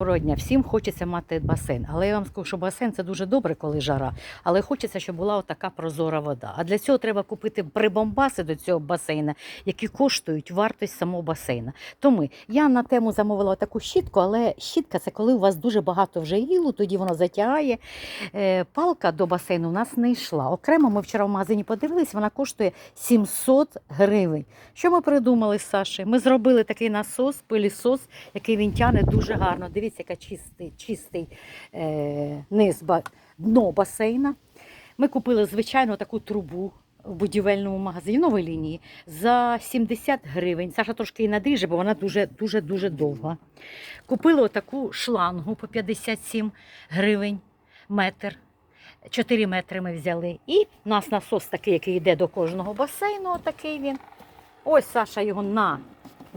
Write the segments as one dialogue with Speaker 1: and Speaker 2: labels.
Speaker 1: Доброго дня. Всім хочеться мати басейн. Але я вам скажу, що басейн це дуже добре, коли жара. Але хочеться, щоб була така прозора вода. А для цього треба купити прибамбаси до цього басейна, які коштують вартість самого басейна. Тому я на тему замовила таку щітку, але щітка це коли у вас дуже багато вже ілу, тоді воно затягає. Е, Палка до басейну у нас не йшла. Окремо ми вчора в магазині подивились, вона коштує 700 гривень. Що ми придумали з Сашею? Ми зробили такий насос, пилісос, який він тягне дуже гарно. Дивіться, яка чистий, чистий е, низ, дно басейна. Ми купили звичайну таку трубу в будівельному магазині нової лінії за 70 гривень. Саша трошки її надріже, бо вона дуже дуже дуже довга. Купили отаку шлангу по 57 гривень метр. 4 метри ми взяли. І у нас насос такий, який йде до кожного басейну. Отакий він. Ось Саша його на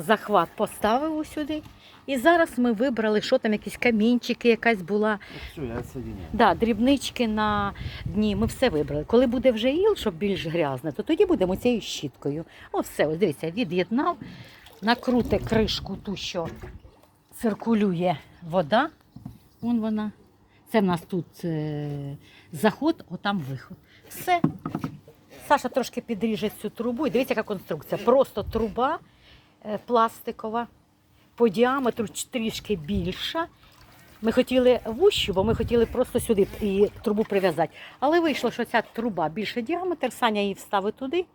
Speaker 1: захват поставив усюди. І зараз ми вибрали, що там, якісь камінчики, якась була.
Speaker 2: Все, я.
Speaker 1: Да, дрібнички на дні. Ми все вибрали. Коли буде вже іл, щоб більш грязне, то тоді будемо цією щіткою. О, все, ось дивіться, від'єднав, накрути кришку ту, що циркулює вода. Вон вона. Це в нас тут е, заход, отам виход. Все. Саша трошки підріже цю трубу. І дивіться, яка конструкція. Просто труба пластикова, по діаметру трішки більша. Ми хотіли вущу, бо ми хотіли просто сюди і трубу прив'язати. Але вийшло, що ця труба більше діаметр, Саня її вставить туди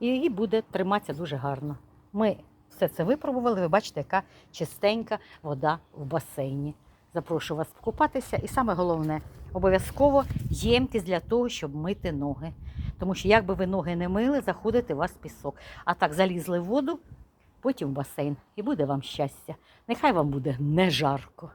Speaker 1: і, і буде триматися дуже гарно. Ми все це випробували. Ви бачите, яка чистенька вода в басейні. Запрошую вас покупатися. І саме головне, обов'язково ємкість для того, щоб мити ноги. Тому що, як би ви ноги не мили, заходить у вас пісок. А так залізли в воду, потім в басейн, і буде вам щастя. Нехай вам буде не жарко.